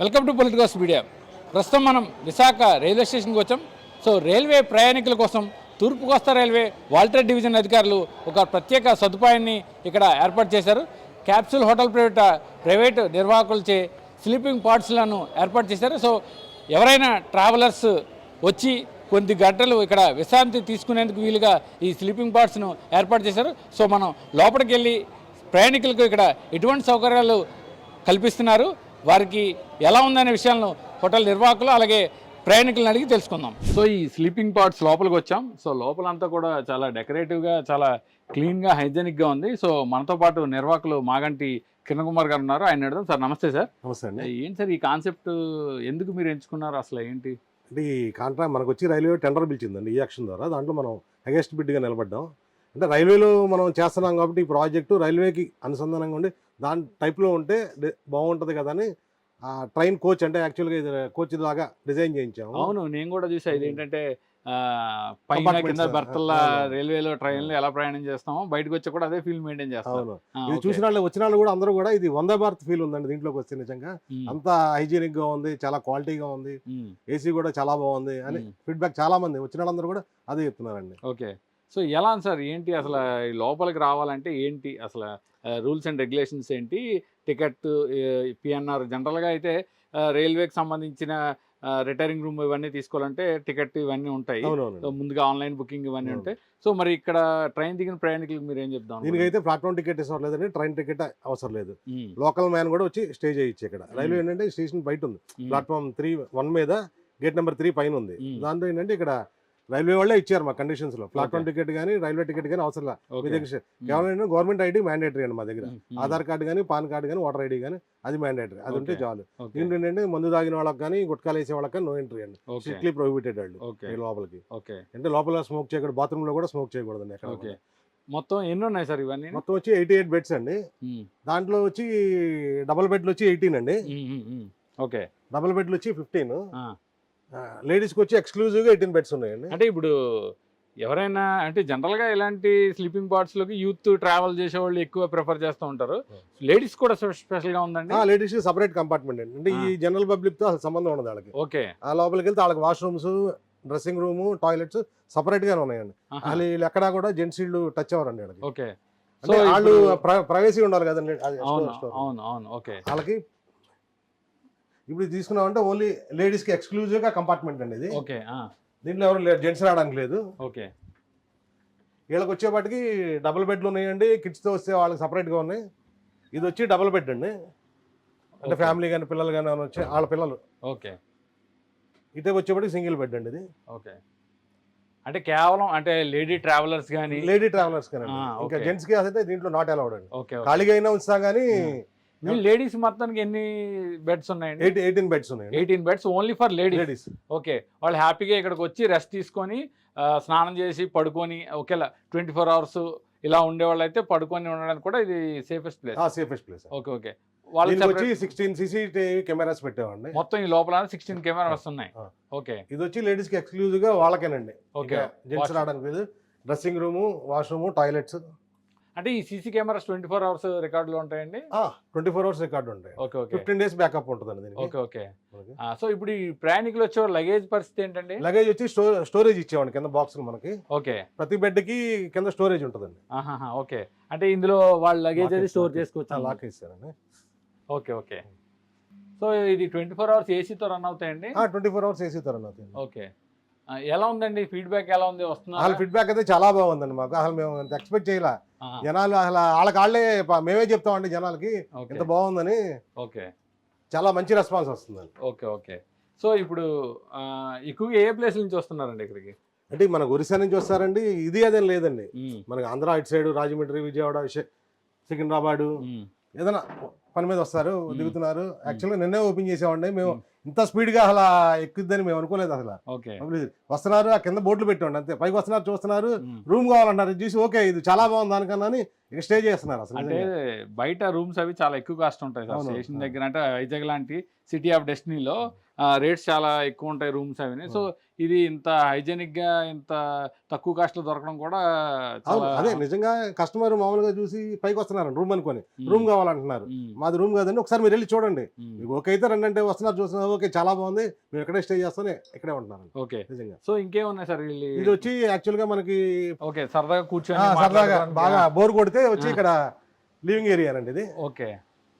Welcome to politicals media. ప్రస్తుతం మనం Visakha railway స్టేషన్కి వచ్చాం. సో రైల్వే ప్రయాణికుల కోసం తూర్పు కోస్తా రైల్వే వాల్టర్ డివిజన్ అధికారులు ఒక ప్రత్యేక సదుపాయాన్ని ఇక్కడ ఏర్పాటు చేశారు. క్యాప్సూల్ హోటల్ ప్రైవేట్ ప్రైవేటు నిర్వాహకులచే స్లీపింగ్ పార్ట్స్లను ఏర్పాటు చేశారు. సో ఎవరైనా ట్రావెలర్స్ వచ్చి కొద్ది గంటలు ఇక్కడ విశ్రాంతి తీసుకునేందుకు వీలుగా ఈ స్లీపింగ్ పార్ట్స్ను ఏర్పాటు చేశారు. సో మనం లోపలికి వెళ్ళి ప్రయాణికులకు ఇక్కడ ఎటువంటి సౌకర్యాలు కల్పిస్తున్నారు. వారికి ఎలా ఉందనే విషయాలను హోటల్ నిర్వాహకులు అలాగే ప్రయాణికులను అడిగి తెలుసుకుందాం. సో ఈ స్లీపింగ్ పార్ట్స్ లోపలికి వచ్చాం. సో లోపలంతా కూడా చాలా డెకరేటివ్గా చాలా క్లీన్గా హైజెనిక్గా ఉంది. సో మనతో పాటు నిర్వాహకులు మాగంటి కిరణ్ కుమార్ గారు ఉన్నారు. ఆయన అడుగుదాం. సార్ నమస్తే సార్. నమస్తే అండి. ఏంటి సార్ ఈ కాన్సెప్ట్ ఎందుకు మీరు ఎంచుకున్నారు? అసలు ఏంటి? అంటే ఈ కాంట్రాక్ట్ మనకు వచ్చి రైల్వే టెండర్ పిలిచిందండి ఈ యాక్షన్ ద్వారా. దాంట్లో మనం హైయెస్ట్ బిడ్గా నిలబడ్డాం. అంటే రైల్వేలో మనం చేస్తున్నాం కాబట్టి ఈ ప్రాజెక్టు రైల్వేకి అనుసంధానంగా ఉండి దాని టైప్లో ఉంటే బాగుంటుంది కదా అని ఆ ట్రైన్ కోచ్ అంటే యాక్చువల్గా ఇది కోచ్ లాగా డిజైన్ చేయించాము. అవును నేను కూడా చూసా ఇది ఏంటంటే పైన కింద బర్తల్లా అవును. రైల్వేలో ట్రైన్లో ఎలా ప్రయాణం చేస్తామో బయటకు వచ్చి కూడా అదే ఫీల్ మెయింటైన్ చేస్తాం. ఇది చూసిన వాళ్ళు వచ్చిన వాళ్ళు కూడా అందరూ కూడా ఇది వందే భారత్ ఫీల్ ఉందండి దీంట్లోకి వస్తే నిజంగా. అంత హైజీనిక్గా ఉంది చాలా క్వాలిటీగా ఉంది ఏసీ కూడా చాలా బాగుంది అని ఫీడ్బ్యాక్ చాలా మంది వచ్చిన వాళ్ళందరూ కూడా అదే చెప్తున్నారండి. ఓకే. సో ఎలా సార్? ఏంటి అసలు లోపలికి రావాలంటే ఏంటి? అసలు రూల్స్ అండ్ రెగ్యులేషన్స్ ఏంటి? టికెట్ పిఎన్ఆర్ జనరల్గా అయితే రైల్వేకి సంబంధించిన రిటైరింగ్ రూమ్ ఇవన్నీ తీసుకోవాలంటే టికెట్ ఇవన్నీ ఉంటాయి. ముందుగా ఆన్లైన్ బుకింగ్ ఇవన్నీ. ఉంటాయి. సో మరి ఇక్కడ ట్రైన్ దిగిన ప్రయాణికులకు మీరు ఏం చెప్దాం దీనికైతే ప్లాట్ఫామ్ టికెట్ అవసరం లేదండి. ట్రైన్ టికెట్ అవసరం లేదు. లోకల్ మ్యాన్ కూడా వచ్చి స్టే చేయొచ్చు ఇక్కడ. రైల్వే ఏంటంటే స్టేషన్ బయట ఉంది. ప్లాట్ఫామ్ త్రీ వన్ మీద గేట్ నెంబర్ త్రీ పైన ఉంది. దాంట్లో ఏంటంటే ఇక్కడ రైల్వే వాళ్ళే ఇచ్చారు మా కండిషన్స్లో. ప్లాట్ఫామ్ టికెట్ కానీ రైల్వే టికెట్ కానీ అవసరం లేదు కేవలం గవర్నమెంట్ ఐడి మ్యాండేటరీ అండి మా దగ్గర. ఆధార్ కార్డు కానీ పాన్ కార్డు కానీ ఓటర్ ఐడి కానీ అది మ్యాండేటరీ అది ఉంటే. చాలు. ఏంటంటే మందు తాగిన వాళ్ళకి కానీ గుట్కాలు వేసే వాళ్ళకి కానీ నో ఎంట్రీ అండి. స్ట్రిక్ట్లీ ప్రొహిబిటెడ్ వాళ్ళు. ఈ లోపలికి. ఓకే అంటే లోపల స్మోక్ చేయకూడదు బాత్రూమ్లో కూడా స్మోక్ చేయకూడదండి ఎక్కడ. మొత్తం ఎన్ని ఉన్నాయి సార్ ఇవన్నీ? మొత్తం వచ్చి ఎయిటీ ఎయిట్ బెడ్స్ అండి. ఉమ్, దాంట్లో వచ్చి డబుల్ బెడ్లు వచ్చి ఎయిటీన్ అండి. ఓకే డబుల్ బెడ్లు వచ్చి ఫిఫ్టీన్. లేడీస్కి వచ్చి ఎక్స్క్లూజివ్గా ఎయిటీన్ బెడ్స్ ఉన్నాయండి. అంటే ఇప్పుడు ఎవరైనా అంటే జనరల్గా ఇలాంటి స్లీపింగ్లోకి యూత్ ట్రావెల్ చేసే వాళ్ళు ఎక్కువ ప్రిఫర్ చేస్తూ ఉంటారు. లేడీస్ కూడా స్పెషల్గా ఉందండి? లేడీస్ సపరేట్ కంపార్ట్మెంట్ అండి. అంటే ఈ జనరల్ పబ్లిక్తో అసలు సంబంధం ఉండదు వాళ్ళకి. ఓకే. ఆ లోపలికి వెళ్తే వాళ్ళకి washrooms dressing room toilets separate గానే ఉన్నాయండి. వాళ్ళు ఎక్కడా కూడా జెంట్స్ వీళ్ళు టచ్ అవ్వరండి వాళ్ళకి. ఓకే. సో వాళ్ళు ప్రైవసీ ఉండాలి కదండి. అవును అవును ఓకే. వాళ్ళకి ఇప్పుడు ఇది తీసుకున్నామంటే ఓన్లీ లేడీస్కి ఎక్స్క్లూజివ్గా కంపార్ట్మెంట్ అండి ఇది. ఓకే దీంట్లో ఎవరు జెంట్స్ రావడానికి లేదు. ఓకే. వీళ్ళకి వచ్చేపాటికి డబుల్ బెడ్లు ఉన్నాయండి కిడ్స్తో వస్తే వాళ్ళకి సపరేట్గా ఉన్నాయి. ఇది వచ్చి డబుల్ బెడ్ అండి. అంటే. ఫ్యామిలీ కానీ పిల్లలు కానీ వచ్చి వాళ్ళ పిల్లలు. ఓకే. ఇటే వచ్చేప్పటికి సింగిల్ బెడ్ అండి ఇది. ఓకే. అంటే కేవలం అంటే లేడీ ట్రావెలర్స్ కానీ లేడీ ట్రావెలర్స్ కానీ ఇంకా okay. జెంట్స్కి అయితే దీంట్లో నాట్ అలౌడ్ అండి. ఓకే ఖాళీగా అయినా ఉంచుతాం కానీ వీళ్ళు లేడీస్ మొత్తానికి ఎన్ని బెడ్స్ ఉన్నాయండి? ఎయిట్ ఎయిటీన్ బెడ్స్ ఉన్నాయండి. Eighteen beds only for ladies ladies okay వాళ్ళు హ్యాపీగా ఇక్కడికి వచ్చి రెస్ట్ తీసుకొని స్నానం చేసి పడుకొని ఒకేలా ట్వంటీ ఫోర్ అవర్స్ ఇలా ఉండేవాళ్ళు అయితే పడుకొని ఉండడానికి కూడా ఇది safest place safest place okay okay వాళ్ళకి వచ్చి సిక్స్టీన్ సీసీటీవీ కెమెరాస్ పెట్టామండి మొత్తం ఈ లోపల సిక్స్టీన్ కెమెరాస్ ఉన్నాయి. ఓకే ఇది వచ్చి లేడీస్కి ఎక్స్క్లూజివ్గా వాళ్ళకేనండి. ఓకే జెంట్స్ రావడానికి డ్రెస్సింగ్ రూమ్ వాష్రూమ్ టాయిలెట్స్ అంటే ఈ CC cameras twenty four hours రికార్డులు ఉంటాయండి? ట్వంటీ ఫోర్ అవర్స్ రికార్డు ఉంటాయి. Okay okay. Fifteen days backup ఉంటుందండి దీనికి. Okay okay. సో ఇప్పుడు ఈ ప్రయాణికులు వచ్చే లగేజ్ పరిస్థితి ఏంటండి? లగేజ్ వచ్చి స్టో స్టోరేజ్ ఇచ్చేవాడి కింద బాక్స్ మనకి. ఓకే. ప్రతి బెడ్కి కింద స్టోరేజ్ ఉంటుందండి. ఓకే. అంటే ఇందులో వాళ్ళ లగేజ్ అది స్టోర్ చేసుకోవచ్చు. లాక్ ఇస్తారండి ఓకే ఓకే. సో ఇది ట్వంటీ ఫోర్ అవర్స్ ఏసీతో రన్ అవుతాయండి? ట్వంటీ ఫోర్ అవర్స్ వేసి తర్వాత ఓకే. ఆ, ఎలా ఉందండి? ఫీడ్బ్యాక్ ఎలా ఉంది? వాళ్ళ వస్తున్నా ఫీడ్బ్యాక్ అయితే చాలా బాగుందండి మాకు. అసలు మేము ఎక్స్పెక్ట్ చేయలే. జనాలు అసలు వాళ్ళకి వాళ్ళే మేమే చెప్తామండి జనాలకి. ఇంత బాగుందని ఓకే. చాలా మంచి రెస్పాన్స్ వస్తుందండి. Okay okay. సో ఇప్పుడు ఎక్కువగా ఏ ప్లేస్ నుంచి వస్తున్నారండి ఇక్కడికి? అంటే మనకు ఒరిస్సా నుంచి వస్తారండి. ఇది అదేం లేదండి. మనకి ఆంధ్ర ఇటు సైడ్ రాజమండ్రి విజయవాడ సికింద్రాబాదు ఏదైనా పని మీద వస్తారు దిగుతున్నారు. యాక్చువల్గా నిన్నే ఓపెన్ చేసామండి మేము మ్మ్. ఇంత స్పీడ్గా అసలు ఎక్కుద్దని మేము అనుకోలేదు అసలు. ఓకే. వస్తున్నారు ఆ కింద బోర్డులు పెట్టండి అంతే. పైకి వస్తున్నారు చూస్తున్నారు. రూమ్ కావాలంటారు ఇది చూసి ఓకే ఇది చాలా బాగుంది దానికన్నా ఇక స్టే చేస్తున్నారు అసలు అంటే. బయట రూమ్స్ అవి చాలా ఎక్కువ కాస్ట్ ఉంటాయి సార్. స్టేషన్. దగ్గర అంటే వైజాగ్ లాంటి సిటీ ఆఫ్ డెస్టినీలో రేట్స్ చాలా ఎక్కువ ఉంటాయి రూమ్స్ అవి సో ఇది ఇంత హైజెనిక్గా ఇంత తక్కువ కాస్ట్లో దొరకడం కూడా అదే నిజంగా కస్టమర్ మామూలుగా చూసి పైకి వస్తున్నారు రూమ్ అనుకొని. రూమ్ కావాలంటున్నారు. మాది రూమ్ కాదండి ఒకసారి మీరు వెళ్ళి చూడండి. మీకు ఓకే అయితే రండి అంటే వస్తున్నారు చూస్తున్నారు. ఓకే చాలా బాగుంది. మేము ఎక్కడే స్టే చేస్తానే ఇక్కడే ఉంటున్నారు ఓకే. నిజంగా. సో ఇంకేమున్నాయి సార్ ఇది వచ్చి యాక్చువల్గా మనకి ఓకే సరదాగా కూర్చొని సరదాగా. బాగా బోర్ కొడితే వచ్చి. ఇక్కడ లివింగ్ ఏరియా అండి ఇది. ఓకే.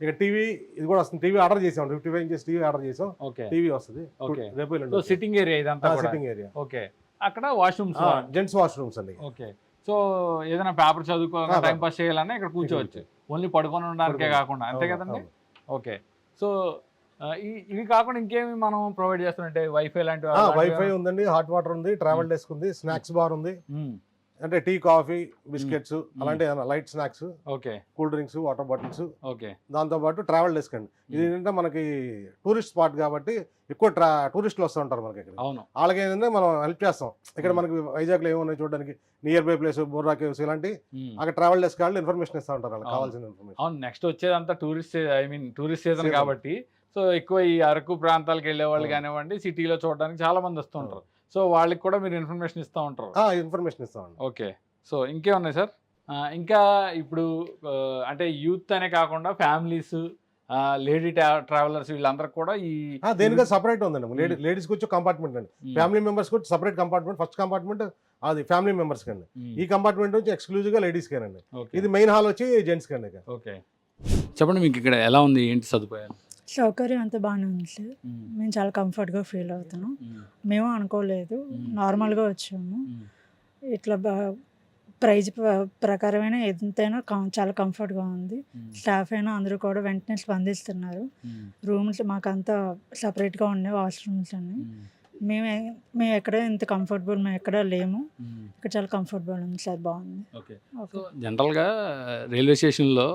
ఇక టీవీ ఇది కూడా వస్తుంది. టీవీ ఆర్డర్ చేసాం. Fifty five inches TV order చేసాం. ఓకే. టీవీ వస్తుంది. ఓకే. రేపు సిట్టింగ్ ఏరియా ఇదంతా సిట్టింగ్ ఏరియా ఓకే. అక్కడ వాష్రూమ్స్ జెంట్స్ వాష్రూమ్స్ అండి. ఓకే. సో ఏదైనా పేపర్ చదువుకోవాలన్నా టైం పాస్ చేయాలన్నా ఇక్కడ కూర్చోవచ్చు. ఓన్లీ పడుకొని ఉండడానికే. కాకుండా. అంతే కదండి. ఓకే. సో ఇవి కాకుండా ఇంకేమి మనం ప్రొవైడ్ చేస్తుంటే వైఫై అలాంటివి వైఫై? ఉందండి. హాట్ వాటర్ ఉంది. ట్రావెల్ డెస్క్ ఉంది. స్నాక్స్ బార్ ఉంది. మ్మ్. అంటే టీ కాఫీ బిస్కెట్స్ అలాంటి light snacks okay. Cool drinks water bottles. Okay. దాంతో పాటు ట్రావెల్ డెస్క్ అండి. ఇది ఏంటంటే మనకి టూరిస్ట్ స్పాట్ కాబట్టి ఎక్కువ ట్రా టూరిస్టులు వస్తూ ఉంటారు మనకి ఇక్కడ. అవును. వాళ్ళకి ఏంటంటే మనం హెల్ప్ చేస్తాం. ఇక్కడ. మనకి వైజాగ్లో ఏమున్నాయి చూడడానికి? Nearby place Borra caves ఇలాంటి. అక్కడ ట్రావెల్ డెస్క్ వాళ్ళు ఇన్ఫర్మేషన్ ఇస్తూ ఉంటారు వాళ్ళకి. కావాల్సిన ఇన్ఫర్మేషన్. అవును next వచ్చేదంతా tourist I mean tourist season. కాబట్టి. సో ఎక్కువ ఈ అరకు ప్రాంతాలకు వెళ్ళే వాళ్ళు. కానివ్వండి సిటీలో చూడడానికి చాలా మంది వస్తుంటారు సో వాళ్ళకి కూడా మీరు ఇన్ఫర్మేషన్ ఇస్తూ ఉంటారు. ఇన్ఫర్మేషన్ ఇస్తామండి ఓకే. సో ఇంకేమున్నాయి సార్? ఇంకా ఇప్పుడు అంటే యూత్ అనే కాకుండా ఫ్యామిలీస్ లేడీ ట్రావెలర్స్ వీళ్ళందరికీ కూడా ఈ దేనిగా సపరేట్ ఉందండి. లేడీ లేడీస్కి వచ్చి కంపార్ట్మెంట్ అండి. ఫ్యామిలీ మెంబర్స్కి వచ్చి సపరేట్ కంపార్ట్మెంట్ ఫస్ట్ కంపార్ట్మెంట్ అది ఫ్యామిలీ మెంబర్స్కి అండి ఉమ్, ఈ కంపార్ట్మెంట్ వచ్చి ఎక్స్క్లూజివ్గా లేడీస్కేనండి ఓకే. ఇది మెయిన్ హాల్ వచ్చి జెంట్స్కి అండి ఇక. ఓకే. చెప్పండి మీకు ఇక్కడ ఎలా ఉంది ఏంటి సదుపాయాలు? సౌకర్యం అంతా బాగానే ఉంది. సార్ మేము చాలా కంఫర్ట్గా ఫీల్ అవుతున్నాం. మేము అనుకోలేదు. నార్మల్గా వచ్చాము. ఇట్లా బా ప్రైజ్ ప్ర- ప్రకారమైన ఎంతైనా కం చాలా కంఫర్ట్గా ఉంది. స్టాఫ్ అయినా అందరూ కూడా వెంటనే స్పందిస్తున్నారు. రూమ్స్ మాకంతా సపరేట్గా ఉన్నాయి వాష్రూమ్స్ అన్ని. మేము మేము ఎక్కడ ఇంత కంఫర్టబుల్ మేము ఎక్కడ లేము. ఇక్కడ చాలా కంఫర్టబుల్ ఉంది సార్ బాగుంది. ఓకే. జనరల్గా రైల్వే స్టేషన్లో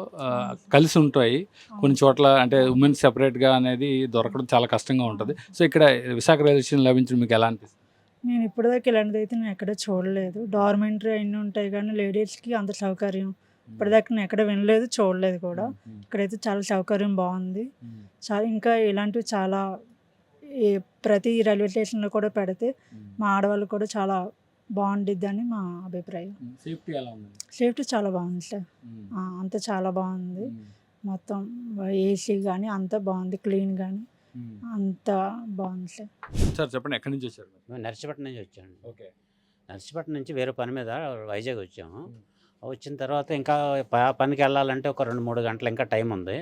కలిసి ఉంటాయి. కొన్ని చోట్ల అంటే ఉమెన్ సెపరేట్గా అనేది దొరకడం చాలా కష్టంగా ఉంటుంది. సో ఇక్కడ విశాఖ రైల్వే స్టేషన్ లభించడం మీకు ఎలా అనిపిస్తుంది? నేను ఇప్పటిదాకా ఇలాంటిది అయితే నేను ఎక్కడ చూడలేదు. డార్మెంటరీ అన్నీ ఉంటాయి కానీ లేడీస్కి అంత సౌకర్యం. ఇప్పటిదాకా నేను ఎక్కడ వినలేదు చూడలేదు కూడా. ఇక్కడైతే చాలా సౌకర్యం బాగుంది. చాలా ఇంకా ఇలాంటివి చాలా ఈ ప్రతి రైల్వే స్టేషన్లో కూడా పెడితే మా ఆడవాళ్ళు కూడా చాలా బాగుండిద్ది అని మా అభిప్రాయం. సేఫ్టీ ఎలా ఉంది? సేఫ్టీ చాలా బాగుంది సార్. అంతా చాలా బాగుంది. మొత్తం ఏసీ కానీ అంతా బాగుంది క్లీన్ కానీ. అంతా బాగుంది సార్. సార్ చెప్పండి ఎక్కడి నుంచి వచ్చారు? మేము నర్సిపట్నం నుంచి వచ్చాము ఓకే. నర్సిపట్నం నుంచి వేరే పని మీద వైజాగ్ వచ్చాము. వచ్చిన తర్వాత ఇంకా ప- పనికి వెళ్ళాలంటే ఒక రెండు మూడు గంటలు ఇంకా టైం ఉంది.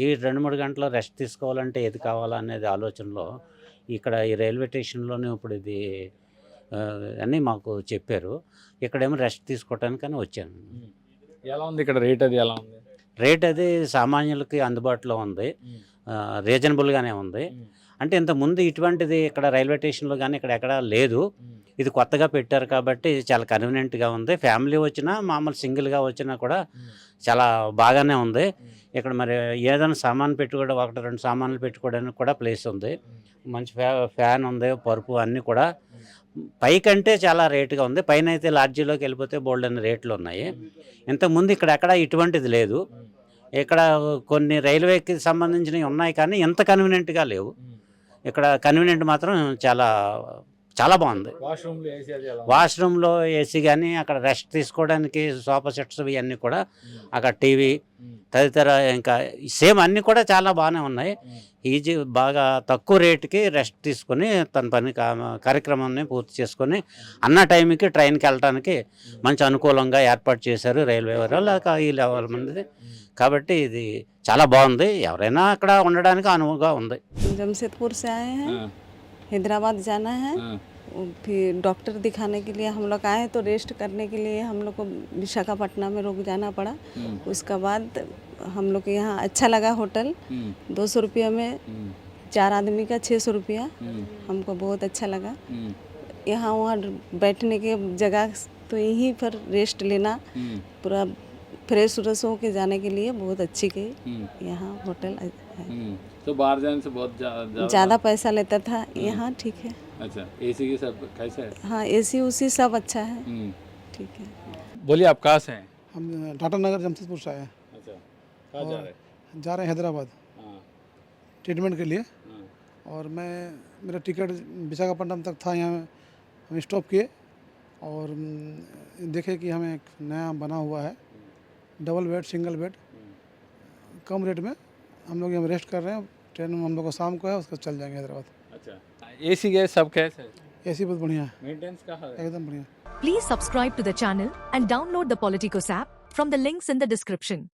ఈ రెండు మూడు గంటలు రెస్ట్ తీసుకోవాలంటే ఏది కావాలా అనేది ఆలోచనలో ఇక్కడ ఈ రైల్వే స్టేషన్లోనే ఇప్పుడు ఇది అని మాకు చెప్పారు. ఇక్కడేమో రెస్ట్ తీసుకోవటానికని వచ్చాను. ఎలా ఉంది ఇక్కడ రేట్ అది ఎలా ఉంది? రేట్ అది సామాన్యులకి అందుబాటులో ఉంది. రీజనబుల్గానే ఉంది. అంటే ఇంతకుముందు ఇటువంటిది ఇక్కడ రైల్వే స్టేషన్లో కానీ ఇక్కడ ఎక్కడా లేదు. ఇది కొత్తగా పెట్టారు కాబట్టి చాలా కన్వీనియంట్గా ఉంది. ఫ్యామిలీ వచ్చినా మామూలు సింగిల్గా వచ్చినా కూడా చాలా బాగానే ఉంది. ఇక్కడ మరి ఏదైనా సామాన్ పెట్టుకోవడం ఒకటి రెండు సామాన్లు పెట్టుకోవడానికి కూడా ప్లేస్ ఉంది. మంచి ఫ్యా ఫ్యాన్ ఉంది పరుపు అన్నీ కూడా. పైకంటే చాలా రేటుగా ఉంది. పైన అయితే లాడ్జీలోకి వెళ్ళిపోతే బోల్డ్ అనే రేట్లు ఉన్నాయి. ఇంతకుముందు ఇక్కడ ఎక్కడ ఇటువంటిది లేదు. ఇక్కడ కొన్ని రైల్వేకి సంబంధించినవి ఉన్నాయి కానీ ఎంత కన్వీనియంట్గా లేవు. ఇక్కడ కన్వీనియంట్ మాత్రం చాలా చాలా బాగుంది. వాష్రూమ్లో ఏసీ కానీ అక్కడ రెస్ట్ తీసుకోవడానికి సోఫా సెట్స్ ఇవన్నీ కూడా అక్కడ టీవీ తదితర ఇంకా సేమ్ అన్నీ కూడా చాలా బాగానే ఉన్నాయి. ఈజీ బాగా తక్కువ రేటుకి రెస్ట్ తీసుకొని తన పని కార్యక్రమాన్ని పూర్తి చేసుకొని అన్న టైంకి ట్రైన్కి వెళ్ళడానికి మంచి అనుకూలంగా ఏర్పాటు చేశారు రైల్వే వారు లేక ఈ లెవెల్ మంది కాబట్టి ఇది చాలా బాగుంది. ఎవరైనా అక్కడ ఉండడానికి అనువుగా ఉంది. జంషెద్పూర్ సాయి. हैदराबाद जाना है। हाँ, फिर डॉक्टर दिखाने के लिए हम लोग आए तो रेस्ट करने के लिए हम लोग को विशाखापट्टनम में रुक जाना पड़ा। उम, उसके बाद हम लोग को यहाँ अच्छा लगा होटल। दो सौ रुपया में चार आदमी का छः सौ रुपया। हमको बहुत अच्छा लगा। यहाँ वहाँ बैठने के जगह तो यहीं पर रेस्ट लेना। पूरा फ्रेश व्रेश हो के जाने के लिए बहुत अच्छी गई। यहाँ होटल है। तो बाहर जाने से बहुत ज़्यादा ज़्यादा पैसा लेता था। यहाँ ठीक है। अच्छा एसी की सब कैसे है? हाँ एसी उसी सब अच्छा है। ठीक है। बोलिए आप कहाँ से हैं? हम टाटा नगर जमशेदपुर से आए हैं। अच्छा कहाँ जा रहे हैं? जा रहे हैं हैदराबाद। हाँ, ट्रीटमेंट के लिए। हाँ, और मैं मेरा टिकट विशाखापट्टनम तक था यहाँ। हम स्टॉप किए और हम्म, देखे कि हमें एक नया बना हुआ है। Double bed single bed. कम रेट में हम लोग यहाँ रेस्ट कर रहे हैं। ट्रेन हम लोग को शाम को है उसको चल जाएँगे हैदराबाद। अच्छा। एसी गैस सब कैसे है? एसी बहुत बढ़िया है। मेंटेनेंस का है? एकदम बढ़िया। Please subscribe to the channel and download the Politicos app from the links in the description